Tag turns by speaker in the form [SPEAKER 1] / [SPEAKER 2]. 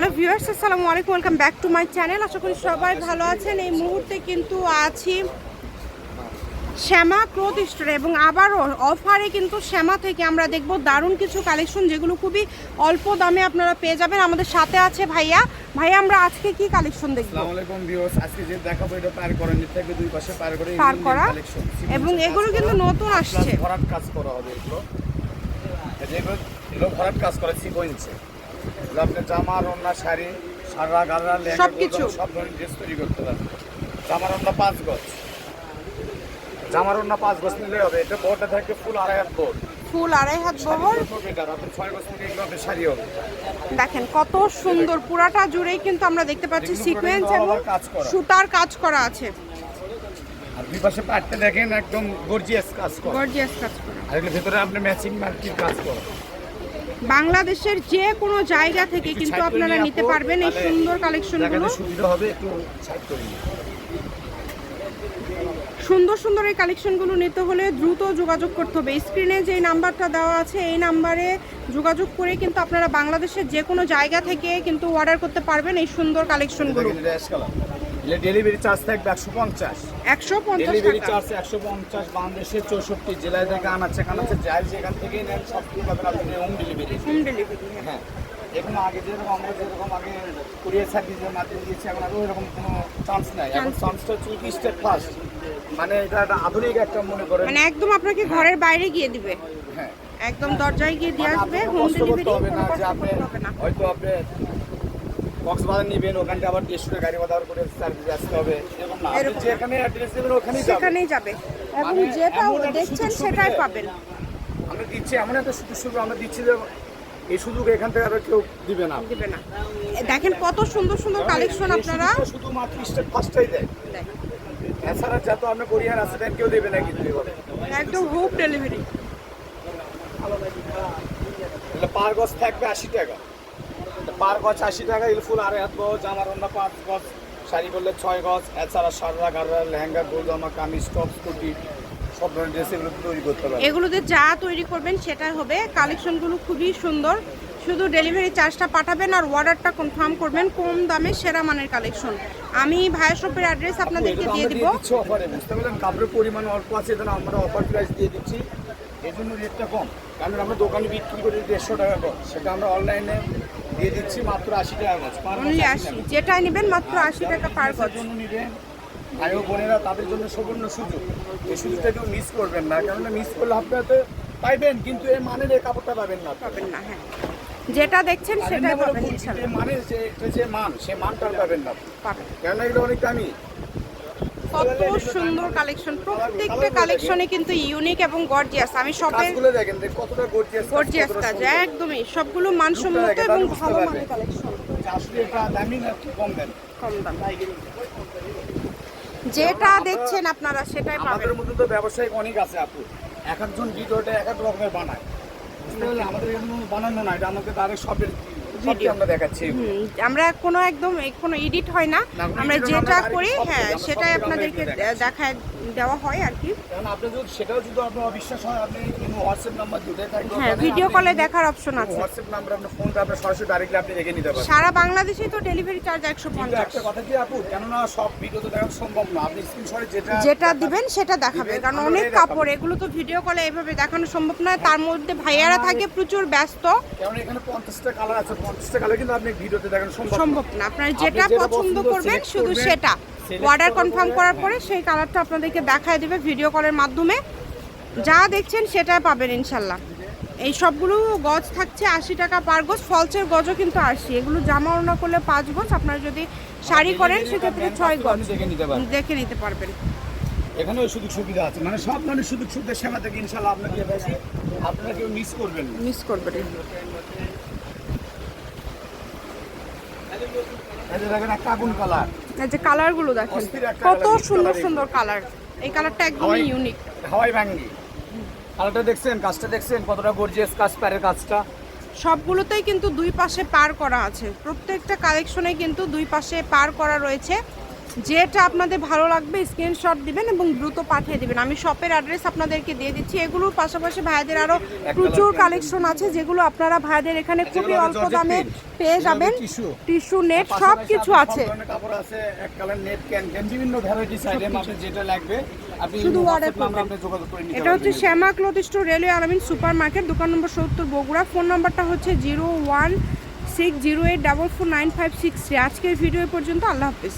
[SPEAKER 1] Hello viewers আসসালামু আলাইকুম welcome back to my channel. আশা করি সবাই ভালো আছেন। এই মুহূর্তে কিন্তু আছি শ্যামা ক্লোথ স্টোরে এবং আবারও অফারে কিন্তু শ্যামা থেকে আমরা দেখব দারুণ কিছু কালেকশন যেগুলো খুবই অল্প দামে আপনারা পেয়ে যাবেন। আমাদের সাথে আছে ভাইয়া। ভাইয়া আমরা আজকে কি কালেকশন দেখব?
[SPEAKER 2] আসসালামু আলাইকুম ভিউয়ার্স আজকে যে দেখাবো এটা পার করা নিতে দুই পাশে পার করে
[SPEAKER 1] পার করা। এবং এগুলো কিন্তু নতুন আসছে।
[SPEAKER 2] ভরাট কাজ করা হবে এগুলো। এগুলো ভরাট কাজ করা সিকোয়েন্সে আপনি জামা রন্না শাড়ি সারা লেহেঙ্গা
[SPEAKER 1] সবকিছু।
[SPEAKER 2] গোজামা, সব ধরনের ড্রেস তৈরি করতে পারবে জামা রন্না পাঁচ গজ। জামা রন্না পাঁচ গজ নিলে হবে। এটা বোর্ডটা থাকবে ফুল আড়াই হাত বোর্ড
[SPEAKER 1] ফুল আড়াই হাত বহর
[SPEAKER 2] থেকে
[SPEAKER 1] দেখেন কত সুন্দর পুরাটা জুড়েই কিন্তু আমরা দেখতে পাচ্ছি সিকোয়েন্স এবং। সুতার কাজ করা আছে।
[SPEAKER 2] আর দুই পাশে পাটটা দেখেন একদম গর্জিয়াস কাজ করা।
[SPEAKER 1] গর্জিয়াস কাজ করা।
[SPEAKER 2] আর ভেতরে আপনি ম্যাচিং মার্কির কাজ করা।
[SPEAKER 1] বাংলাদেশের যে কোনো জায়গা থেকে কিন্তু আপনারা নিতে পারবেন এই সুন্দর কালেকশনগুলো। সুন্দর সুন্দর এই কালেকশনগুলো নিতে হলে দ্রুত যোগাযোগ করতে হবে। স্ক্রিনে যে নাম্বারটা দেওয়া আছে এই নাম্বারে যোগাযোগ করে কিন্তু আপনারা বাংলাদেশের যে কোনো জায়গা থেকে কিন্তু অর্ডার করতে পারবেন এই সুন্দর কালেকশনগুলো
[SPEAKER 2] ডেলিভারি চার্জ থাকবে একশো পঞ্চাশ।
[SPEAKER 1] একশো পঞ্চাশ
[SPEAKER 2] ডেলিভারি চার্জ একশো পঞ্চাশ বাংলাদেশের চৌষট্টি জেলায় থেকে আনাচ্ছে কানাচ্ছে যাই যেখান থেকেই নেন সব কিছু পাবেন আপনি হোম ডেলিভারি
[SPEAKER 1] হোম ডেলিভারি
[SPEAKER 2] হ্যাঁ। এখন আগে যেরকম আমরা যেরকম আগে কুরিয়ার সার্ভিসের মাধ্যমে দিয়েছি এখন আর ওইরকম কোনো চান্স নাই। এখন চান্সটা হচ্ছে স্টেপ ফার্স্ট মানে এটা একটা আধুনিক একটা মনে করেন।
[SPEAKER 1] মানে একদম আপনাকে ঘরের বাইরে গিয়ে দিবে।
[SPEAKER 2] হ্যাঁ।
[SPEAKER 1] একদম দরজায় গিয়ে দিয়ে
[SPEAKER 2] মানে
[SPEAKER 1] আসবে হোম ডেলিভারি
[SPEAKER 2] হবে না যে আপনি হয়তো আপনি কক্সবাজার নিবেন ওখানটা আবার দেড়শোটা গাড়ি বাজার করে সার্ভিস আসতে হবে। এরকম না। যেখানে অ্যাড্রেস দেবেন ওখানেই যাবেন।
[SPEAKER 1] সেখানেই যাবে। এবং
[SPEAKER 2] মানে
[SPEAKER 1] যেটা দেখছেন সেটাই পাবেন।
[SPEAKER 2] আমরা দিচ্ছি এমন একটা সুযোগ সুবিধা আমরা দিচ্ছি যে এই সুযোগ এখান থেকে আর কেউ দিবে না।
[SPEAKER 1] দিবে না। দেখেন কত সুন্দর সুন্দর কালেকশন আপনারা।
[SPEAKER 2] সুযোগটা শুধুমাত্র স্টেপ ফার্স্টটাই দেয়। এছাড়া যত আপনি কোরিয়ার আছে দেন কেউ দেবে না কিন্তু
[SPEAKER 1] একদম হোম ডেলিভারি
[SPEAKER 2] পার গজ থাকবে আশি টাকা। পার গজ আশি টাকা এগুলো ফুল আড়াই হাত গজ জামার অন্য পাঁচ গজ শাড়ি করলে ছয় গজ এছাড়া সাররা গাররা লেহেঙ্গা গোল জামা কামিজ টপ কুর্তি সব ধরনের ড্রেস এগুলো তৈরি করতে পারবে।
[SPEAKER 1] এগুলোতে যা তৈরি করবেন সেটা হবে। কালেকশনগুলো খুবই সুন্দর। শুধু ডেলিভারি চার্জটা পাঠাবেন আর অর্ডারটা কনফার্ম করবেন কম দামে সেরা মানের কালেকশন। আমি ভায়া শপের অ্যাড্রেস আপনাদেরকে দিয়ে দিব।
[SPEAKER 2] অফারে বুঝতে পারলেন? কাপড়ের পরিমাণ অল্প আছে তাহলে আমরা অফার প্রাইস দিয়ে দিচ্ছি। এই জন্য রেটটা কম। কারণ আমরা দোকানে বিক্রি করি দেড়শো টাকা কম সেটা আমরা অনলাইনে দিয়ে দিচ্ছি মাত্র আশি টাকা গজ
[SPEAKER 1] অনলি আশি। যেটাই নেবেন মাত্র আশি টাকা পার গজ।
[SPEAKER 2] ভাই ও বোনেরা তাদের জন্য সুবর্ণ সুযোগ। এই সুযোগটা কেউ মিস করবেন না কেননা মিস করলে আপনারা পাইবেন কিন্তু এই মানের এই কাপড়টা পাবেন না।
[SPEAKER 1] পাবেন না হ্যাঁ। যেটা দেখছেন
[SPEAKER 2] সেটা
[SPEAKER 1] সেটাই পাবেন
[SPEAKER 2] এই মানের যে যে মান সে মানটা পাবেন না।
[SPEAKER 1] পাবেন।
[SPEAKER 2] কেননা এগুলো অনেক দামি।
[SPEAKER 1] কত সুন্দর কালেকশন প্রত্যেকটা কালেকশনে কিন্তু ইউনিক এবং গর্জিয়াস আমি শপের
[SPEAKER 2] দেখেন গর্জিয়াস
[SPEAKER 1] কাজ একদমই। সবগুলো মানসম্মত এবং ভালো মানের কালেকশন
[SPEAKER 2] কম
[SPEAKER 1] দাম। যেটা দেখছেন আপনারা সেটাই পাবেন।
[SPEAKER 2] আমাদের মধ্যে তো ব্যবসায়িক অনেক আছে আপু। এক একজন ভিডিওটা এক এক রকমের বানায়। বুঝতে পারলে আমাদের এখানে বানানো না এটা আমাদের ডাইরেক্ট সবের সবটি আমরা দেখাচ্ছি।
[SPEAKER 1] আমরা কোনো একদম কোনো এডিট হয় না। আমরা যেটা করি হ্যাঁ সেটাই আপনাদেরকে দেখায় দেওয়া হয় আর কি।
[SPEAKER 2] কারণ আপনি যদি সেটাও যদি আপনার অবিশ্বাস হয় আপনি হোয়াটসঅ্যাপ নাম্বার দুটোই থাকবে
[SPEAKER 1] হ্যাঁ ভিডিও কলে দেখার অপশন আছে।
[SPEAKER 2] হোয়াটসঅ্যাপ নাম্বার আপনার ফোনটা সরাসরি ডাইরেক্টলি আপনি রেখে নিতে পারবেন।
[SPEAKER 1] সারা বাংলাদেশে তো ডেলিভারি চার্জ একশো
[SPEAKER 2] একটা কথা কি আপু কেননা সব ভিডিও তো দেখা সম্ভব না। আপনি স্ক্রিনশটে যেটা
[SPEAKER 1] যেটা দিবেন সেটা দেখাবে কারণ অনেক কাপড় এগুলো তো ভিডিও কলে এভাবে দেখানো সম্ভব নয়। তার মধ্যে ভাইয়ারা থাকে প্রচুর ব্যস্ত।
[SPEAKER 2] কারণ এখানে পঞ্চাশটা কালার আছে পঞ্চাশটা কালার কিন্তু আপনি ভিডিওতে দেখেন সম্ভব না।
[SPEAKER 1] সম্ভব না। আপনার যেটা পছন্দ করবেন শুধু সেটা। অর্ডার কনফার্ম করার
[SPEAKER 2] হ্যাঁ।
[SPEAKER 1] পরে সেই কালারটা আপনাদেরকে দেখায় দেবে ভিডিও কলের মাধ্যমে। যা দেখছেন সেটাই পাবেন ইনশাল্লাহ। এই সবগুলো গজ থাকছে আশি টাকা পার গজ ফলসের গজও কিন্তু আশি। এগুলো জামা ওড়না করলে পাঁচ গজ আপনারা যদি শাড়ি করেন সেক্ষেত্রে ছয় গজ।
[SPEAKER 2] দেখে নিতে পারবেন। এখানেও সুযোগ সুবিধা আছে। মানে সব ধরনের সুযোগ সুবিধা সেবা থেকে ইনশাল্লাহ আপনাকে আপনারা কেউ মিস করবেন।
[SPEAKER 1] মিস করবেন।
[SPEAKER 2] যে কালার
[SPEAKER 1] কালারগুলো দেখেন। কত সুন্দর সুন্দর কালার এই কালারটা একদমই ইউনিক
[SPEAKER 2] হাওয়াই ভাঙ্গি। কালারটা দেখছেন? কাজটা দেখছেন? কতটা গর্জিয়াস কাজ প্যারের কাজটা?
[SPEAKER 1] সবগুলোতেই কিন্তু দুই পাশে পার করা আছে। প্রত্যেকটা কালেকশনে কিন্তু দুই পাশে পার করা রয়েছে। যেটা আপনাদের ভালো লাগবে স্ক্রিনশট দিবেন এবং দ্রুত পাঠিয়ে দিবেন। আমি শপের অ্যাড্রেস আপনাদেরকে দিয়ে দিচ্ছি। এগুলোর পাশাপাশি ভাইদের আরও প্রচুর কালেকশন আছে যেগুলো আপনারা ভাইদের এখানে খুবই অল্প দামে পেয়ে যাবেন।
[SPEAKER 2] টিস্যু।
[SPEAKER 1] নেট সব কিছু আছে শুধু করবেন। এটা হচ্ছে Shyama cloth store railway Alamin super market দোকান নম্বর সত্তর বগুড়া। ফোন নাম্বারটা হচ্ছে zero one six zero eight double four nine five six আজকের ভিডিও পর্যন্ত আল্লাহ হাফিজ।